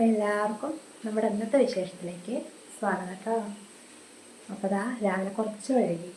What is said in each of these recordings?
അപ്പോൾ എല്ലാവർക്കും നമ്മുടെ ഇന്നത്തെ വിശേഷത്തിലേക്ക് സ്വാഗതം കേട്ടോ. അപ്പോൾ ദാ രാവിലെ കുറച്ച് വഴുകി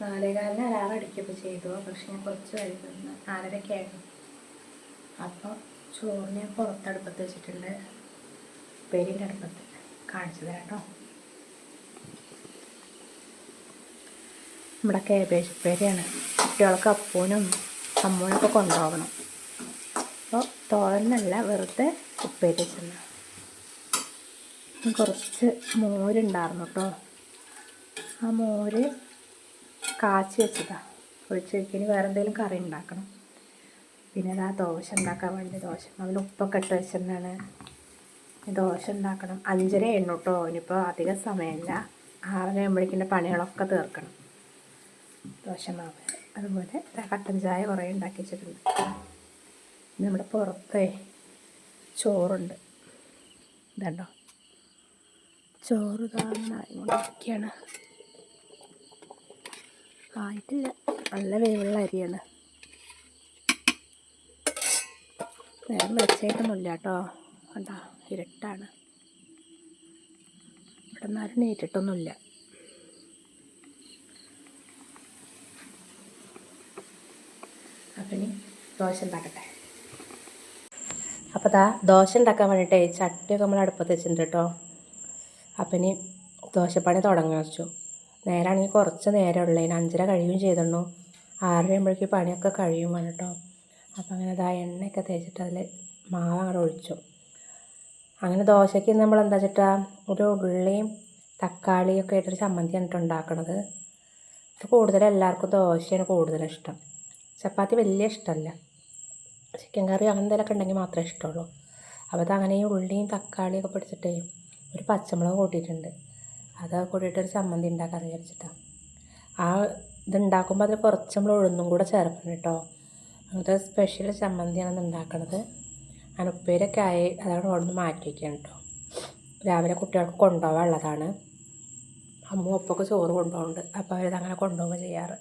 നാലേകാലിന് അലാറം അടിക്കുകയൊക്കെ ചെയ്തു. പക്ഷെ ഞാൻ കുറച്ച് വൈകി നിന്ന് നാലരയ്ക്കായിരുന്നു അപ്പോൾ ചോറ് ഞാൻ പുറത്തടുപ്പത്ത് വെച്ചിട്ടുണ്ട്. പെരിന്റെ അടുപ്പത്ത് കാണിച്ചു തരാം കേട്ടോ. നമ്മുടെ കേബേജ് ഉപ്പേരിയാണ്. കുട്ടികൾക്ക് അപ്പൂനും അമ്മൂനൊക്കെ കൊണ്ടുപോകണം. അപ്പോൾ തോരനല്ല വെറുതെ ഉപ്പേരി വെച്ചിരുന്നു കുറച്ച് മോരുണ്ടായിരുന്നു കേട്ടോ ആ മോര് കാച്ചി വെച്ചതാ. ഒഴിച്ചൊഴിക്കണി വേറെ എന്തെങ്കിലും കറി ഉണ്ടാക്കണം. പിന്നെ അതാ ദോശ ഉണ്ടാക്കാൻ വേണ്ടി ദോശ. അതിൽ ഉപ്പൊക്കെ ഇട്ട് വെച്ചിട്ടുണ്ടാണ് ദോശ ഉണ്ടാക്കണം. അഞ്ചര എണ്ണു കേട്ടോ ഇനിയിപ്പോൾ അധികം സമയമില്ല. ആറര ആകുമ്പോഴേക്കിന്റെ പണികളൊക്കെ തീർക്കണം. ദോശ മാവ്. അതുപോലെ കട്ടൻ ചായ കുറേ ഉണ്ടാക്കി വെച്ചിട്ടുണ്ട്. നമ്മുടെ പുറത്തേ ചോറുണ്ട്. ഇതുണ്ടോ ചോറ് താങ്ങായിക്കൊണ്ടിരിക്കുകയാണ് ആയിട്ടില്ല. നല്ല വേവുള്ള അരിയാണ് നേരം വെച്ചേക്കൊന്നുമില്ല കേട്ടോ കണ്ടാ? ഇരട്ടാണ്. ഇവിടെ നിന്നാരും നേരിട്ടൊന്നുമില്ല. അപ്പം ദോശ ഉണ്ടാക്കട്ടെ. അപ്പോൾ ദാ ദോശ ഉണ്ടാക്കാൻ വേണ്ടിയിട്ടേ ചട്ടിയൊക്കെ നമ്മൾ അടുപ്പത്ത് വെച്ചിട്ടുണ്ട് കേട്ടോ. അപ്പം ഇനി ദോശപ്പണി തുടങ്ങാൻ വെച്ചു. നേരാണെങ്കിൽ കുറച്ച് നേരം ഉള്ളതിന് അഞ്ചര കഴിയുകയും ചെയ്തിരുന്നു. ആറര ആകുമ്പോഴേക്കും പണിയൊക്കെ കഴിയും കേട്ടോ അപ്പം അങ്ങനെ ഇതാ എണ്ണയൊക്കെ തേച്ചിട്ട് അതിൽ മാവ് അങ്ങോട്ട് ഒഴിച്ചു. അങ്ങനെ ദോശയ്ക്ക് നമ്മൾ എന്താ വെച്ചിട്ടാ? ഒരു ഉള്ളിയും തക്കാളിയൊക്കെ ആയിട്ടൊരു ചമ്മന്തി ആണ് ഉണ്ടാക്കണത്. ഇത് കൂടുതൽ എല്ലാവർക്കും ദോശയാണ് കൂടുതൽ ഇഷ്ടം. ചപ്പാത്തി വലിയ ഇഷ്ടമല്ല. ചിക്കൻ കറി അങ്ങനെ എന്തെങ്കിലുമൊക്കെ ഉണ്ടെങ്കിൽ മാത്രമേ ഇഷ്ടമുള്ളൂ. അപ്പോൾ അതങ്ങനെ ഈ ഉള്ളിയും തക്കാളിയൊക്കെ പിടിച്ചിട്ടേ ഒരു പച്ചമുളക് കൂട്ടിയിട്ടുണ്ട്. അത് കൂടിയിട്ടൊരു ചമ്മന്തി ഉണ്ടാക്കാമെന്ന് വിചാരിച്ചിട്ടാണ് ആ ഇതുണ്ടാക്കുമ്പോൾ അതിൽ കുറച്ച് നമ്മൾ ഉഴുന്നും കൂടെ ചേർക്കണം കേട്ടോ. അങ്ങനത്തെ സ്പെഷ്യൽ ചമ്മന്തിയാണ് ഉണ്ടാക്കണത്. അങ്ങനെ ഉപ്പേരൊക്കെ ആയി അതവിടെ അവിടെ നിന്ന് മാറ്റി വയ്ക്കുകയാണ് കേട്ടോ. രാവിലെ കുട്ടികൾക്ക് കൊണ്ടുപോകാനുള്ളതാണ്. അമ്മ ഒപ്പൊക്കെ ചോറ് കൊണ്ടുപോകുന്നുണ്ട്. അപ്പോൾ അവരത് അങ്ങനെ കൊണ്ടുപോവുക ചെയ്യാറ്.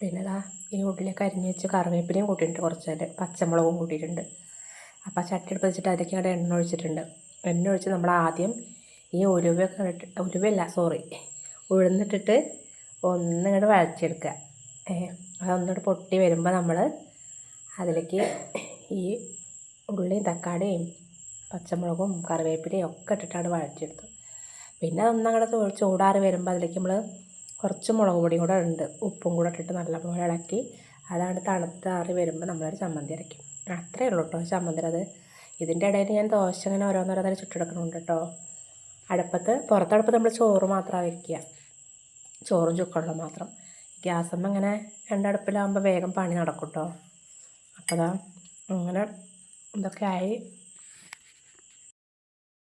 പിന്നെ ഇതാ ഈ ഉള്ളിലേക്ക് അരിഞ്ഞ് വെച്ച് കറിവേപ്പിലയും കൂട്ടിയിട്ടുണ്ട് കുറച്ച് പച്ചമുളകും കൂട്ടിയിട്ടുണ്ട്. അപ്പോൾ ആ ചട്ടി എടുത്ത് വെച്ചിട്ട് അതിലേക്ക് അവിടെ എണ്ണ ഒഴിച്ചിട്ടുണ്ട്. എണ്ണ ഒഴിച്ച് നമ്മൾ ആദ്യം ഈ ഇട്ട് ഉലുവയല്ല സോറി ഉഴുന്നിട്ടിട്ട് ഒന്നിങ്ങോട്ട് വഴച്ചെടുക്കുക അതൊന്നിട്ട് പൊട്ടി വരുമ്പോൾ നമ്മൾ അതിലേക്ക് ഈ ഉള്ളിയും തക്കാളിയും പച്ചമുളകും കറിവേപ്പിലയും ഒക്കെ ഇട്ടിട്ടാണ് വഴച്ചെടുത്തു പിന്നെ അതൊന്നങ്ങോട്ട് ചൂടാറി വരുമ്പോൾ അതിലേക്ക് നമ്മൾ കുറച്ച് മുളക് പൊടിയും കൂടെ ഉണ്ട് ഉപ്പും കൂടെ ഇട്ടിട്ട് നല്ലപോലെ ഇളക്കി അതാണ് തണുത്താറി വരുമ്പോൾ നമ്മളൊരു ചമ്മന്തി അരയ്ക്കും. അത്രയേ ഉള്ളൂ കേട്ടോ ചമ്മന്തി അത് ഇതിന്റെ ഇടയിൽ ഞാൻ ദോശ ഇങ്ങനെ ഓരോന്നോരോന്നര ചുട്ടെടുക്കണുണ്ട് കേട്ടോ. അടുപ്പത്ത് പുറത്തടുപ്പത്ത് നമ്മൾ ചോറ് മാത്രമാണ് വയ്ക്കുക. ചോറും ചുക്കുള്ള മാത്രം. ഗ്യാസമ്മ ഇങ്ങനെ രണ്ടടുപ്പിലാകുമ്പോൾ വേഗം പണി നടക്കും കേട്ടോ. അപ്പോൾ അങ്ങനെ ഇതൊക്കെ ആയി.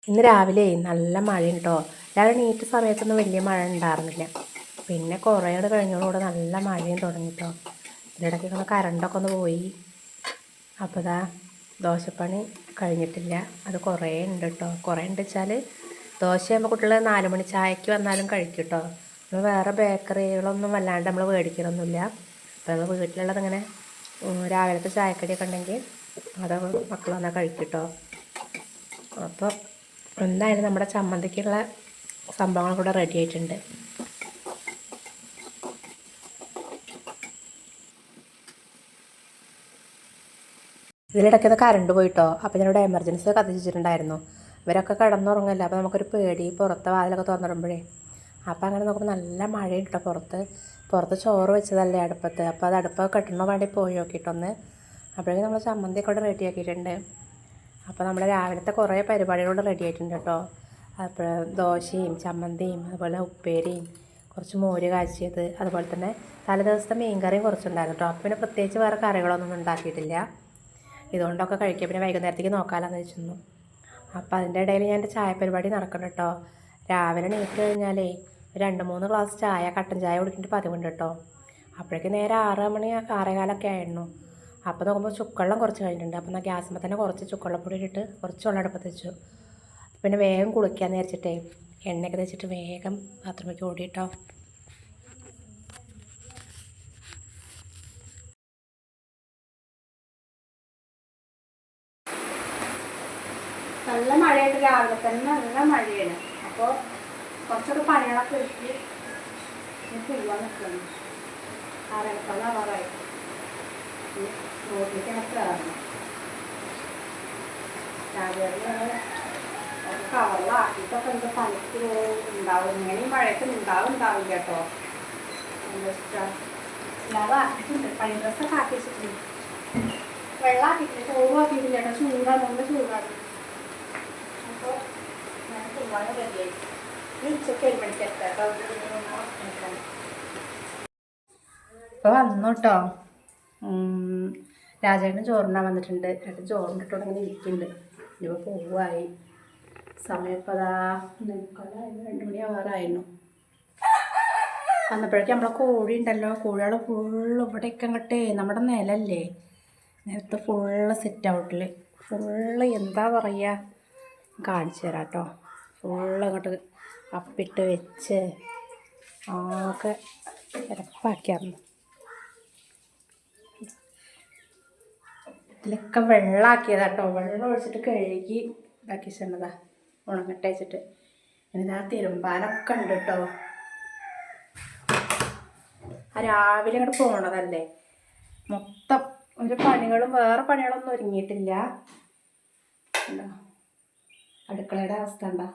ഇന്ന് രാവിലെ നല്ല മഴയുണ്ട് കേട്ടോ. രാവിലെ നീറ്റ് സമയത്തൊന്നും വലിയ മഴ ഉണ്ടായിരുന്നില്ല. പിന്നെ കുറേ അത് കഴിഞ്ഞതോടെ നല്ല മഴയും തുടങ്ങി കേട്ടോ. ഇതിനിടയ്ക്ക് ഒന്ന് കറണ്ടൊക്കെ ഒന്ന് പോയി. അപ്പോൾ ദോശപ്പണി കഴിഞ്ഞിട്ടില്ല. അത് കുറേ ഉണ്ട് കേട്ടോ കുറേ ഉണ്ട് വെച്ചാൽ ദോശയാകുമ്പോൾ കുട്ടികൾ നാല് മണി ചായക്ക് വന്നാലും കഴിക്കും കേട്ടോ നമ്മൾ വേറെ ബേക്കറികളൊന്നും വല്ലാണ്ട് നമ്മൾ മേടിക്കണമൊന്നുമില്ല അപ്പോൾ നമ്മൾ വീട്ടിലുള്ളത് ഇങ്ങനെ രാവിലത്തെ ചായക്കടിയൊക്കെ ഉണ്ടെങ്കിൽ അത് മക്കൾ വന്നാൽ കഴിക്കും കേട്ടോ അപ്പോൾ എന്തായാലും നമ്മുടെ ചമ്മന്തിക്കുള്ള സംഭവങ്ങൾ കൂടെ റെഡി ആയിട്ടുണ്ട്. ഇതിലിടയ്ക്ക് കറണ്ട് പോയിട്ടോ. അപ്പോൾ ഞാനിവിടെ എമർജൻസി കത്തിച്ചിട്ടുണ്ടായിരുന്നു ഇവരൊക്കെ കിടന്നുറങ്ങല്ല. അപ്പോൾ നമുക്കൊരു പേടി പുറത്തെ വാതിലൊക്കെ തുറന്നിടുമ്പോഴേ. അപ്പോൾ അങ്ങനെ നോക്കുമ്പോൾ നല്ല മഴ കേട്ടോ പുറത്ത്. പുറത്ത് ചോറ് വെച്ചതല്ലേ അടുപ്പത്ത്. അപ്പോൾ അത് അടുപ്പൊക്കെ കെട്ടണോ വേണ്ടി പോയി നോക്കിയിട്ടൊന്ന്. അപ്പോഴേക്കും നമ്മൾ ചമ്മന്തി ഇവിടെ റെഡി ആക്കിയിട്ടുണ്ട്. അപ്പോൾ നമ്മുടെ രാവിലത്തെ കുറേ പരിപാടികളോട് റെഡി ആയിട്ടുണ്ട് കേട്ടോ. അപ്പോൾ ദോശയും ചമ്മന്തിയും അതുപോലെ ഉപ്പേരിയും കുറച്ച് മോര് കാച്ചിയത് അതുപോലെ തന്നെ തലേ ദിവസത്തെ മീൻ കറിയും കുറച്ചുണ്ടായിരുന്നു കേട്ടോ. അപ്പോൾ പിന്നെ പ്രത്യേകിച്ച് വേറെ കറികളൊന്നും ഉണ്ടാക്കിയിട്ടില്ല. ഇതുകൊണ്ടൊക്കെ കഴിക്കുക. പിന്നെ വൈകുന്നേരത്തേക്ക് നോക്കാമെന്ന് വെച്ചിരുന്നു. അപ്പോൾ അതിന്റെ ഇടയിൽ ഞാൻ എന്റെ ചായ പരിപാടി നടക്കണം കേട്ടോ രാവിലെ നീറ്റ് കഴിഞ്ഞാലേ രണ്ട് മൂന്ന് ഗ്ലാസ് ചായ കട്ടൻ ചായ കുടിക്കേണ്ട പതിവുണ്ട് കേട്ടോ അപ്പോഴേക്കും നേരെ ആറ് മണി ആറേകാലൊക്കെ ആയിരുന്നു. അപ്പോൾ നോക്കുമ്പോൾ ചുക്കവെള്ളം കുറച്ച് കഴിഞ്ഞിട്ടുണ്ട്. അപ്പോൾ എന്നാൽ ഗ്യാസുമ്പോൾ തന്നെ കുറച്ച് ചുക്കവെള്ളപ്പൊടി ഇട്ടിട്ട് കുറച്ച് വെള്ളം അടുപ്പത്ത് വെച്ചു. പിന്നെ വേഗം കുളിക്കാമെന്ന് വിചാരിച്ചിട്ടേ എണ്ണയൊക്കെ തേച്ചിട്ട് വേഗം ബാത്റൂമിലേക്ക് ഓടി രാവിലെ തന്നെ നല്ല മഴയാണ്. അപ്പോൾ കുറച്ചൊക്കെ പണികളൊക്കെ ഞാൻ പോവാൻ നിൽക്കുന്നു ആറേക്കാൾ അവറായി റോഡിലേക്ക് എനിക്ക് കയറണം രാവിലെ പണിക്ക് ഉണ്ടാവും. ഇങ്ങനെ മഴയൊക്കെ ഉണ്ടാവും ഉണ്ടാവും കേട്ടോ. എന്താ ഇഷ്ടം അല്ലാതെ പണി ഡ്രസ്സൊക്കെ ആക്കി വെച്ചിട്ടുണ്ട്. വെള്ളം ആക്കിയിട്ടില്ല ചോറും ആക്കിയിട്ടില്ല. ചൂടാണ് അപ്പോൾ ഞാൻ പോവാനും റെഡിയായി ഇനി ഉച്ചയ്ക്ക് ഒരു മണിക്ക് എത്താം കേട്ടോ ഇപ്പോൾ വന്നു കേട്ടോ രാജേട്ടൻ ചോറുണ്ടാൻ വന്നിട്ടുണ്ട്. ഏട്ടൻ ചോറിന്റെ അങ്ങനെ ഇരിക്കുന്നുണ്ട് ഇനിയിപ്പോൾ പോവായി. സമയം ഇപ്പോൾ അതാ രണ്ട് മണി ആറായിരുന്നു വന്നപ്പോഴേക്കും നമ്മളെ കോഴി ഉണ്ടല്ലോ കോഴികൾ ഫുള്ള് ഇവിടെയൊക്കെ അങ്ങോട്ടേ നമ്മുടെ നിലല്ലേ. നേരത്തെ ഫുള്ള് സെറ്റ് ഔട്ടിൽ ഫുള്ള് എന്താ പറയുക കാണിച്ചു തരാം കേട്ടോ ഫുള്ള് അങ്ങോട്ട് അപ്പിട്ട് വെച്ച് ആകെ ഇരപ്പാക്കിയായിരുന്നു ഇതിലൊക്കെ വെള്ളമാക്കിയതാ കേട്ടോ വെള്ളം ഒഴിച്ചിട്ട് കഴുകി ഇതാക്കി ചെന്നതാ ഉണങ്ങട്ടെ വെച്ചിട്ട്. ഇനിതാ തിരുമ്പാനൊക്കെ ഉണ്ട് കേട്ടോ ആ രാവിലെ അങ്ങോട്ട് പോണതല്ലേ? മൊത്തം ഒരു പണികളും വേറെ പണികളൊന്നും ഒരുങ്ങിയിട്ടില്ല. ഉണ്ടോ അടുക്കളയുടെ അവസ്ഥ ഉണ്ടാ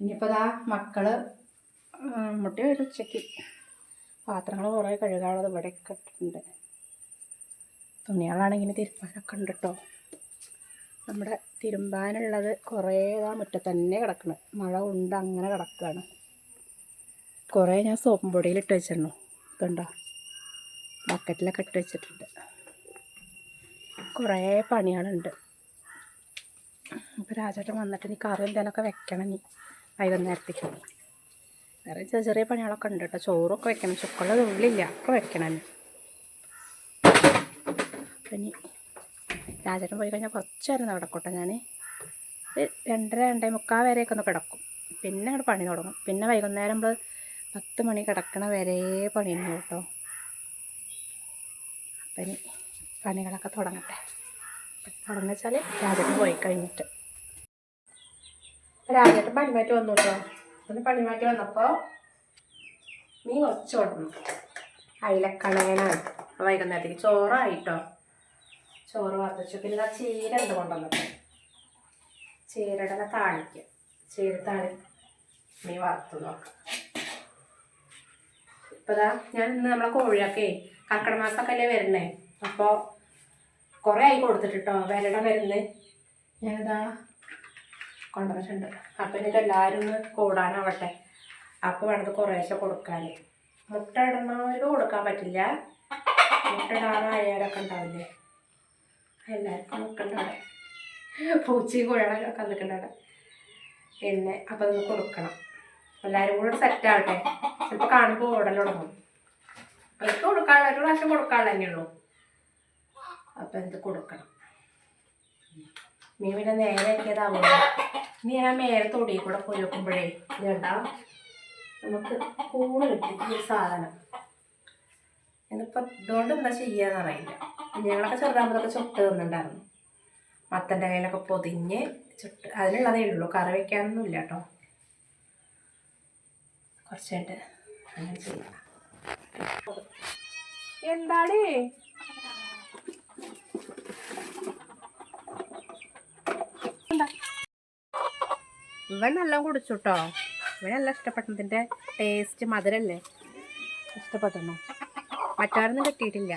ഇനിയിപ്പോൾ ദാ മക്കൾ മുട്ടി ഒരു ഉച്ചയ്ക്ക് പാത്രങ്ങൾ കുറേ കഴുകാനുള്ളത് ഇവിടെ ഇട്ടിട്ടുണ്ട്. തുണികളാണെങ്കിൽ തിരുമ്പാനൊക്കെ ഉണ്ട് കേട്ടോ നമ്മുടെ തിരുമ്പാനുള്ളത് കുറേ ഇതാ മുറ്റത്ത് തന്നെ കിടക്കണം. മഴ ഉണ്ട് അങ്ങനെ കിടക്കുകയാണ് കുറേ ഞാൻ സോപ്പും പൊടിയിൽ ഇട്ട് വെച്ചിരുന്നു. ഇതുണ്ടോ? ബക്കറ്റിലൊക്കെ ഇട്ട് വെച്ചിട്ടുണ്ട്. കുറേ പണികളുണ്ട്. അപ്പോൾ രാജേട്ടൻ വന്നിട്ട് ഇനി കറി എന്തേലൊക്കെ വെക്കണം ഇനി വൈകുന്നേരത്തേക്ക്. വേറെ ചെറിയ ചെറിയ പണികളൊക്കെ ഉണ്ട് കേട്ടോ. ചോറൊക്കെ വെക്കണം. ചുക്കുള്ള ഉള്ളില്ല. ഒക്കെ വെക്കണം ഇനി. അപ്പം ഇനി രാജേട്ടൻ പോയി കഴിഞ്ഞാൽ കുറച്ച് നേരം കിടക്കട്ടെ ഞാൻ രണ്ടര രണ്ടേ മുക്കാൽ വരെയൊക്കെ ഒന്ന് കിടക്കും. പിന്നെ അങ്ങോട്ട് പണി തുടങ്ങും. പിന്നെ വൈകുന്നേരം നമ്മൾ പത്ത് മണി കിടക്കണ വരെ പണി തന്നെ കേട്ടോ. അപ്പം ഇനി പണികളൊക്കെ തുടങ്ങട്ടെ. തുടങ്ങിച്ചാൽ രാജേട്ടൻ പോയി കഴിഞ്ഞിട്ട്. രാജേട്ടൻ പണിമാറ്റി വന്നു കേട്ടോ പണി പണിമാറ്റി വന്നപ്പോൾ മീൻ കുറച്ച് കൊടുക്കണം. അയിലക്കണേനാണ്. വൈകുന്നേരത്തേക്ക് ചോറായിട്ടോ. ചോറ് വർദ്ധിച്ചു പിന്നെ ആ ചീര എന്ത് കൊണ്ടുവന്നിട്ട്. ചീരയുടെ താളിക്കുക ചീര താളി. മീൻ വറുത്ത് നോക്കാം. ഇപ്പതാ ഞാൻ ഇന്ന് നമ്മളെ കോഴിയൊക്കെ കർക്കിട മാസമൊക്കെ അല്ലേ വരണേ അപ്പോൾ കുറേ ആയി കൊടുത്തിട്ടോ വരണം വരുന്നത് ഞാനിതാ കൊണ്ടുവന്നിട്ടുണ്ട്. അപ്പം എല്ലാവരും ഒന്ന് കൂടാനാവട്ടെ. അപ്പോൾ വേണത് കുറേശ്ശെ കൊടുക്കാൻ മുട്ട ഇടുന്നവർക്ക് കൊടുക്കാൻ പറ്റില്ല. മുട്ട ഇടാറായവരൊക്കെ ഉണ്ടാവില്ലേ? എല്ലാവർക്കും നിൽക്കണ്ടവിടെ പൂച്ചി കുഴകളൊക്കെ നിൽക്കണ്ടവിടെ പിന്നെ അപ്പം അതൊന്ന് കൊടുക്കണം. എല്ലാവരും കൂടെ സെറ്റ് ആവട്ടെ. ചിലപ്പോൾ കാണുമ്പോൾ ഓടൽ തുടങ്ങും. അവർക്ക് കൊടുക്കാനുള്ള ഒരു പ്രാവശ്യം കൊടുക്കാനുള്ള തന്നെയുള്ളൂ അപ്പം എന്ത് കൊടുക്കണം? മീൻ പിന്നെ നേരെ ആക്കിയതാ നീ ഞാൻ മേലെ തൊടിയിൽ കൂടെ പോയി വെക്കുമ്പോഴേ ഇതുണ്ടാ നമുക്ക് കൂണ് കിട്ടി ഈ സാധനം. ഇതിപ്പോൾ ഇതുകൊണ്ട് എന്താ ചെയ്യാന്ന് അറിയില്ല. ഞങ്ങളൊക്കെ ചെറുതാകുമ്പോഴൊക്കെ ചുട്ട് തന്നിട്ടുണ്ടായിരുന്നു മത്തന്റെ കയ്യിലൊക്കെ പൊതിഞ്ഞ് ചുട്ട് അതിനുള്ളതേ ഉള്ളൂ. കറി വയ്ക്കാനൊന്നും ഇല്ല കേട്ടോ. കുറച്ചായിട്ട് അങ്ങനെ ചെയ്യാം. എന്താണ് ഇവൻ നല്ല കുടിച്ചു കേട്ടോ ഇവൻ നല്ല ഇഷ്ടപ്പെട്ടതിന്റെ ടേസ്റ്റ് മധുരല്ലേ? ഇഷ്ടപ്പെട്ടു മറ്റാരൊന്നും കിട്ടിയിട്ടില്ല.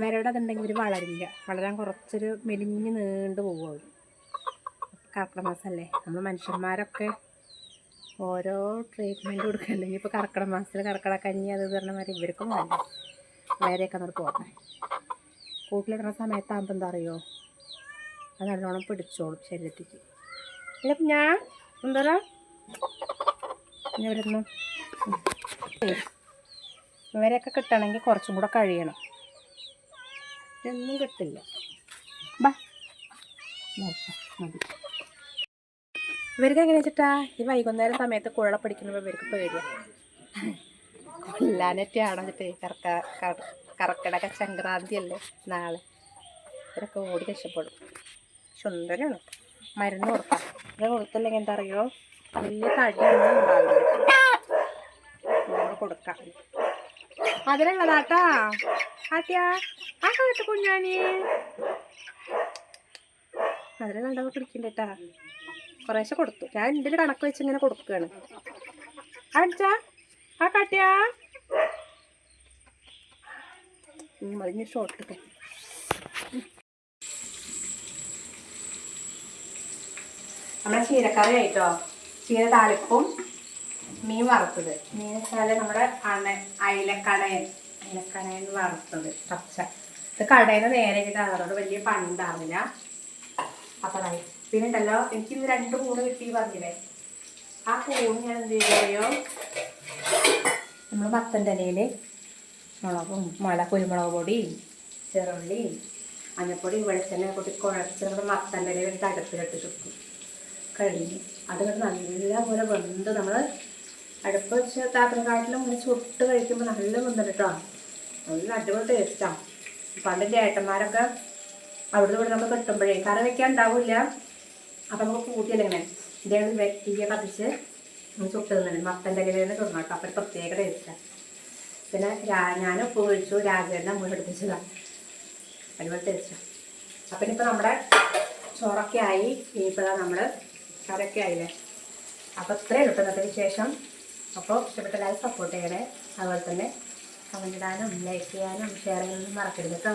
വരവിടെ അതുണ്ടെങ്കിൽ ഇവർ വളരില്ല. വളരാൻ കുറച്ചൊരു മെലിഞ്ഞ് നീണ്ടു പോകും അവർ കർക്കിടക മാസമല്ലേ നമ്മൾ മനുഷ്യന്മാരൊക്കെ ഓരോ ട്രീറ്റ്മെന്റ് കൊടുക്കല്ലേ ഇപ്പോൾ കർക്കിടക മാസത്തിൽ കർക്കിടക കഞ്ഞി അത് പറഞ്ഞ മാതിരി ഇവർക്കും വേണ്ട. വേറെയൊക്കെ അങ്ങോട്ട് പോകട്ടെ കൂട്ടിലിടുന്ന സമയത്താകുമ്പോൾ എന്താ അറിയോ? അത് നല്ലോണം പിടിച്ചോളും ശരീരത്തേക്ക് ഇവരെയൊക്കെ കിട്ടണമെങ്കിൽ കുറച്ചും കൂടെ കഴിയണം. ഇതൊന്നും കിട്ടില്ല. ബാ. ഇവർക്ക് എങ്ങനെ വെച്ചിട്ടാ ഈ വൈകുന്നേരം സമയത്ത് കുഴ പിടിക്കുമ്പോൾ ഇവർക്ക് പേടിയാണ് കൊല്ലാനൊക്കെയാണോ വെച്ചിട്ട് കറക്ക കറ- കർക്കിടക സംക്രാന്തി അല്ലേ നാളെ? ഇവരൊക്കെ ഓടി രക്ഷപ്പെടും. സുന്ദരമാണ് മരുന്ന് കൊടുക്കാം. ഇത് കൊടുത്തില്ലെങ്കിൽ എന്താ അറിയോ വലിയ തടിയൊന്നും ഉണ്ടാവില്ല. കൊടുക്കാം. അതിലുള്ളതാട്ടാ. ആട്ടിയാ ആ കേട്ട് കുഞ്ഞാനി അതിലെ കണ്ടപ്പോൾ പിടിക്കണ്ടേട്ടാ കുറേശ്ശെ കൊടുത്തു. ഞാൻ എന്റെ കണക്ക് വെച്ച് ഇങ്ങനെ കൊടുക്കുകയാണ്. അടിച്ചാ ആ കാട്ടിയാ. മറിഞ്ഞ ഷോട്ട് നമ്മുടെ ചീരക്കറി ആയിട്ടോ? ചീര താളിപ്പും മീൻ വറുത്തത്. മീൻ വെച്ചാൽ നമ്മുടെ അണ അയിലക്കണയൻ അയിലക്കണയൻ വറുത്തത് പച്ച. ഇത് കടയിൽ നിന്ന് നേരെ കിട്ടാൻ അതുകൊണ്ട് വലിയ പണ്ടാവില്ല അപ്പം അതായി പിന്നെ ഉണ്ടല്ലോ എനിക്ക് ഇന്ന് രണ്ട് കൂണ് കിട്ടി പറഞ്ഞില്ലേ? ആ കൂണ് ഞാൻ എന്ത് ചെയ്യുകയോ നമ്മൾ മത്തന്റെ ഇലയിൽ മുളകും മുള കുരുമുളക് പൊടിയും ചെറുള്ളിയും മഞ്ഞപ്പൊടി വെളിച്ചെണ്ണ കൂട്ടി കുഴച്ച് മത്തന്റെ ഇലയിൽ എടുത്ത് അടുപ്പിലിട്ട് ചുക്കും കഴിഞ്ഞു. അത് കണ്ട് നല്ലപോലെ വെന്ത് നമ്മൾ അടുപ്പ് വെച്ച് താത്തനെക്കാട്ടിലും നമ്മൾ ചുട്ട് കഴിക്കുമ്പോൾ നല്ല വെന്ത് കേട്ടോ. നല്ല അടിപൊളി ടേസ്റ്റാണ് പണ്ട് എന്റെ ഏട്ടന്മാരൊക്കെ അവിടുന്ന് ഇവിടെ നമുക്ക് കിട്ടുമ്പോഴേ കറി വെക്കാൻ ഉണ്ടാവില്ല. അപ്പം നമുക്ക് കൂട്ടിയല്ലേ ഇങ്ങനെ. ഇതേപോലെ വെട്ടിയെ കത്തിച്ച് ചുട്ട് തിന്നിട്ട് മത്തന്റെ ഇലയിൽ തന്നെ തിന്നു കേട്ടോ. അപ്പം പ്രത്യേക ടേസ്റ്റാണ് പിന്നെ രാ ഞാൻ ഉപ്പ് ഒഴിച്ചു. രാജേട്ടനെ മുഴുവൻ എടുപ്പിച്ചതാണ് അടിപൊളി ടേസ്റ്റാണ് അപ്പം ഇനിയിപ്പോൾ നമ്മുടെ ചോറൊക്കെ ആയി. ഇനിയിപ്പോൾ നമ്മൾ കറിയൊക്കെ ആയില്ലേ? അപ്പോൾ ഇത്രയും കിട്ടുന്നതിന് ശേഷം അപ്പോൾ ഇഷ്ടപ്പെട്ട ലൈഫ് സപ്പോർട്ട് ചെയ്യണേ. അതുപോലെ തന്നെ കമന്റ് ഇടാനും ലൈക്ക് ചെയ്യാനും ഷെയർ ചെയ്യാനൊന്നും മറക്കരുത് കേട്ടോ.